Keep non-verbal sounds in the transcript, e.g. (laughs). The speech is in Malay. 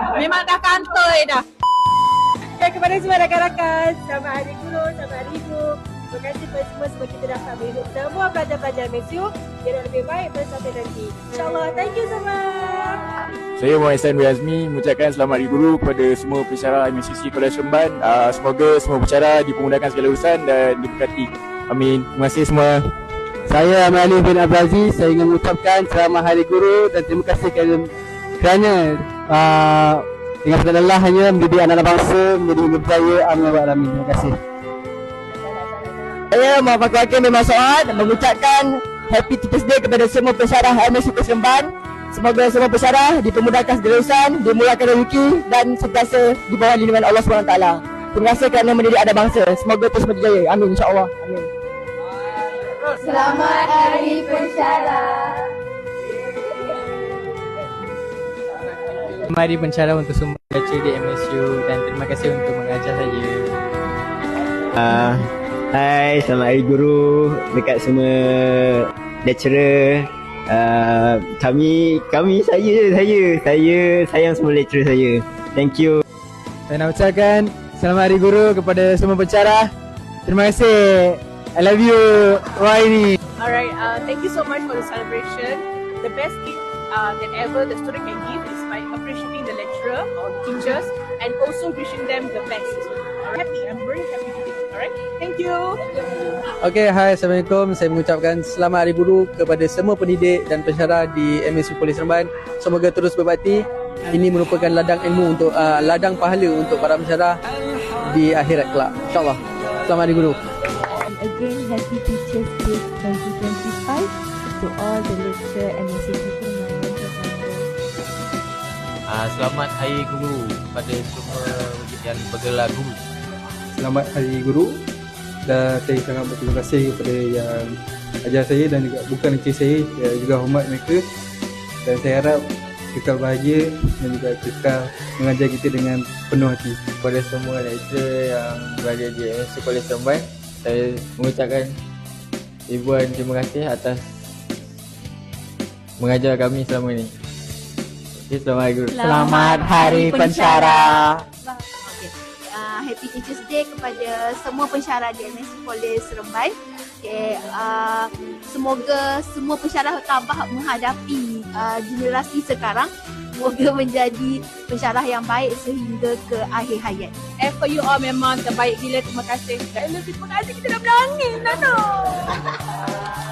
Memang dah kantoi dah. Dan kepada semua rakan-rakan, selamat hari guru, selamat hari ibu. Terima kasih kepada semua sebab kita dapat mengikut semua pelajar-pelajar MSU yang lebih baik suatu nanti. InsyaAllah, thank you semua. Saya Muhammad Ihsan Azmi mengucapkan selamat hari guru kepada semua pensyarah MSCC Kolej Seremban. Uh, semoga semua pensyarah dipermudahkan segala urusan dan diberkati. Amin. Terima kasih semua. Saya Ahmad Ali bin Abdul Aziz. Saya ingin mengucapkan selamat hari guru dan terima kasih kerana, kerana uh, dengan segala lelahnya mendidik anak-anak bangsa menjadi berjaya. Amin. ya rabbal Alamin. Terima kasih. Saya Muhammad Fakir bin Mas'ud mengucapkan Happy Teachers Day kepada semua pensyarah MSU Kesemban. Semoga semua pensyarah dipermudahkan segala urusan, dimulakan rezeki dan sentiasa di bawah lindungan Allah SWT. Terima kasih kerana mendidik anak bangsa. Semoga terus berjaya. Amin insya-Allah. Amin. Selamat Hari Pensyarah. Mari pencara untuk semua pelajar di MSU dan terima kasih untuk mengajar saya. Uh, hai, selamat hari guru dekat semua lecturer. Uh, kami, kami, saya, saya, saya sayang semua lecturer saya. Thank you. Saya nak ucapkan selamat hari guru kepada semua pencara. Terima kasih. I love you. Waini. Alright, uh, thank you so much for the celebration. The best gift uh, that ever the student can give is by appreciating the lecturer or teachers and also wishing them the best. I'm happy, I'm very happy today. Alright, thank you. Okey, hai Assalamualaikum. Saya mengucapkan selamat hari guru kepada semua pendidik dan pensyarah di MSU Polis Seremban. Semoga terus berbakti. Ini merupakan ladang ilmu untuk uh, ladang pahala untuk para pensyarah di akhirat kelak. InsyaAllah. Selamat hari guru. Again, Happy Teachers Day 2025 to all the lecturer and message Uh, selamat Hari Guru kepada semua yang bergelar guru. Selamat hari guru. Dan saya sangat berterima kasih kepada yang ajar saya dan juga bukan lecturer saya, saya juga hormat mereka. Dan saya harap kekal bahagia dan juga kekal mengajar kita dengan penuh hati. Kepada semua lecturer yang berada di MSU Kolej Seremban, saya mengucapkan ribuan terima kasih atas mengajar kami selama ini. Selamat. Selamat Hari Pensyara. Okay. Uh, happy Teachers Day kepada semua pensyarah di MSC College Seremban. Okay, uh, semoga semua pensyarah tabah menghadapi uh, generasi sekarang. Semoga menjadi pensyarah yang baik sehingga ke akhir hayat. Effort you all memang terbaik gila. Terima kasih. Terima kasih kita dah berangin. Nano. (laughs)